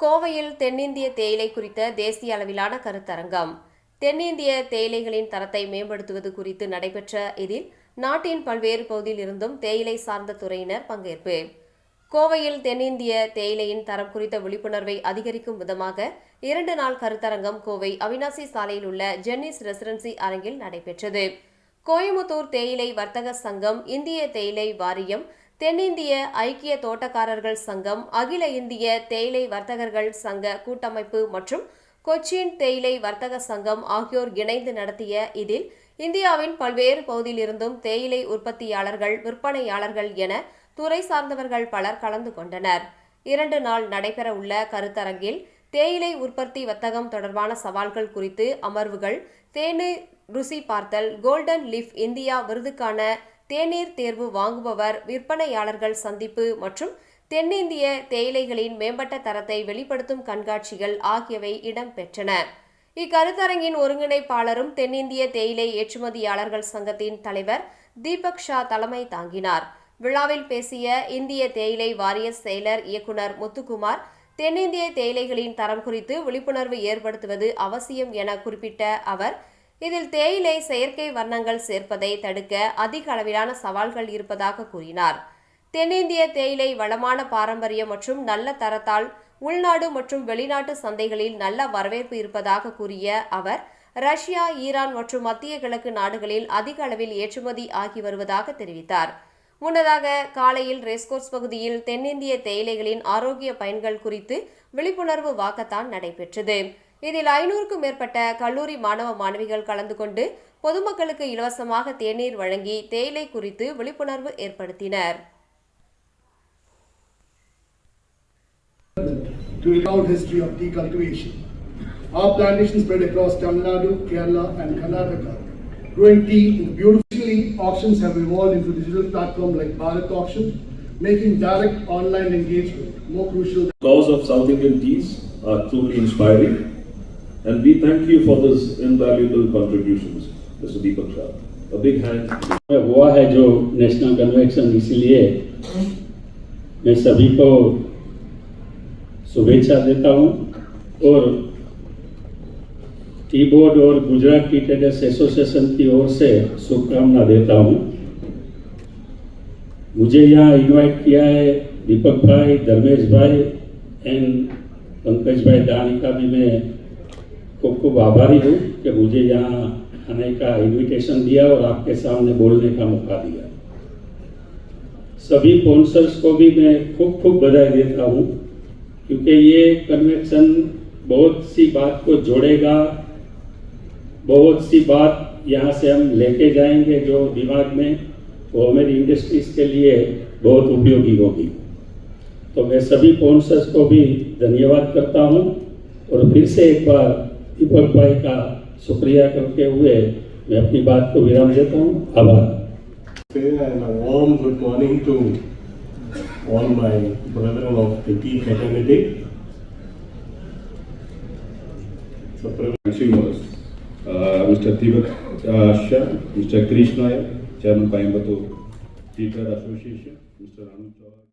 கோவையில் தென்னிந்திய தேயிலை குறித்த தேசிய அளவிலான கருத்தரங்கம். தென்னிந்திய தேயிலைகளின் தரத்தை மேம்படுத்துவது குறித்து நடைபெற்ற இதில் நாட்டின் பல்வேறு பகுதியில் இருந்தும் தேயிலை சார்ந்த துறையினர் பங்கேற்பு. கோவையில் தென்னிந்திய தேயிலையின் தரம் குறித்த விழிப்புணர்வை அதிகரிக்கும் விதமாக இரண்டு நாள் கருத்தரங்கம் கோவை அவினாசி சாலையில் உள்ள ஜென்னிஸ் ரெசிடென்சி அரங்கில் நடைபெற்றது. கோயமுத்தூர் தேயிலை வர்த்தக சங்கம் இந்திய தேயிலை வாரியம் தென்னிந்திய ஐக்கிய தோட்டக்காரர்கள் சங்கம் அகில இந்திய தேயிலை வர்த்தகர்கள் சங்க கூட்டமைப்பு மற்றும் கொச்சின் தேயிலை வர்த்தக சங்கம் ஆகியோர் இணைந்து நடத்திய இதில் இந்தியாவின் பல்வேறு பகுதியிலிருந்தும் தேயிலை உற்பத்தியாளர்கள் விற்பனையாளர்கள் என துறை சார்ந்தவர்கள் பலர் கலந்து கொண்டனர். இரண்டு நாள் நடைபெற உள்ள கருத்தரங்கில் தேயிலை உற்பத்தி வர்த்தகம் தொடர்பான சவால்கள் குறித்து அமர்வுகள் தேனை ருசி பார்த்தல் கோல்டன் லீஃப் இந்தியா விருதுக்கான தேநீர் தேர்வு வாங்குபவர் விற்பனையாளர்கள் சந்திப்பு மற்றும் தென்னிந்திய தேயிலைகளின் மேம்பட்ட தரத்தை வெளிப்படுத்தும் கண்காட்சிகள் ஆகியவை இடம்பெற்றன. இக்கருத்தரங்கின் ஒருங்கிணைப்பாளரும் தென்னிந்திய தேயிலை ஏற்றுமதியாளர்கள் சங்கத்தின் தலைவர் தீபக் ஷா தலைமை தாங்கினார். விழாவில் பேசிய இந்திய தேயிலை வாரிய செயலர் இயக்குனர் முத்துக்குமார் தென்னிந்திய தேயிலைகளின் தரம் குறித்து விழிப்புணர்வு ஏற்படுத்துவது அவசியம் என குறிப்பிட்ட அவர் இதில் தேயிலை செயற்கை வர்ணங்கள் சேர்ப்பதை தடுக்க அதிக அளவிலான சவால்கள் இருப்பதாக கூறினார். தென்னிந்திய தேயிலை வளமான பாரம்பரியம் மற்றும் நல்ல தரத்தால் உள்நாடு மற்றும் வெளிநாட்டு சந்தைகளில் நல்ல வரவேற்பு இருப்பதாக கூறிய அவர் ரஷ்யா ஈரான் மற்றும் மத்திய கிழக்கு நாடுகளில் அதிக அளவில் ஏற்றுமதி ஆகி வருவதாக தெரிவித்தார். முன்னதாக காலையில் ரேஸ்கோர்ஸ் பகுதியில் தென்னிந்திய தேயிலைகளின் ஆரோக்கிய பயன்கள் குறித்து விழிப்புணர்வு வாக்கத்தான் நடைபெற்றது. இதில் ஐநூறுக்கும் மேற்பட்ட கல்லூரி மாணவ மாணவிகள் கலந்து கொண்டு பொதுமக்களுக்கு இலவசமாக தேநீர் வழங்கி தேயிலை குறித்து விழிப்புணர்வு ஏற்படுத்தினர் to recount history of tea cultivation. Our plantation spread across Tamil Nadu, Kerala and Karnataka. Growing tea in the beautifully auctions have evolved into digital platform like Bharat Auction, making direct online engagement more crucial cause of South Indian teas are truly inspiring, and we thank you for this invaluable contributions, Mr. Deepak Shah. A big hand. हुआ है जो national convention इसलिए मैं सभी को शुभेच्छा देता हूँ और टी बोर्ड और गुजरात टी ट्रेडर्स एसोसिएशन की ओर से शुभकामना देता हूँ मुझे यहाँ इनवाइट किया है दीपक भाई धर्मेश भाई एंड पंकज भाई दानी का भी मैं खूब खूब आभारी हूँ कि मुझे यहाँ आने का इनविटेशन दिया और आपके सामने बोलने का मौका दिया। सभी स्पॉन्सर्स को भी मैं खूब खूब बधाई देता हूँ, क्योंकि ये कन्वेंशन बहुत सी बात को जोड़ेगा, बहुत सी बात यहाँ से हम लेके जाएँगे जो दिमाग में, वो हमारी इंडस्ट्रीज़ के लिए बहुत उपयोगी होगी। तो मैं सभी स्पॉन्सर्स को भी धन्यवाद करता हूँ और फिर से एक बार दीपक भाई का शुक्रिया करते हुए मैं अपनी बात को विराम देता हूँ आभार warm good morning to all my brethren of the tea fraternity. Consumers, uh, Mr. Deepak uh, Shah, Mr. Krish Nayak, Chairman Coimbatore Tea Association, Mr. Chawla.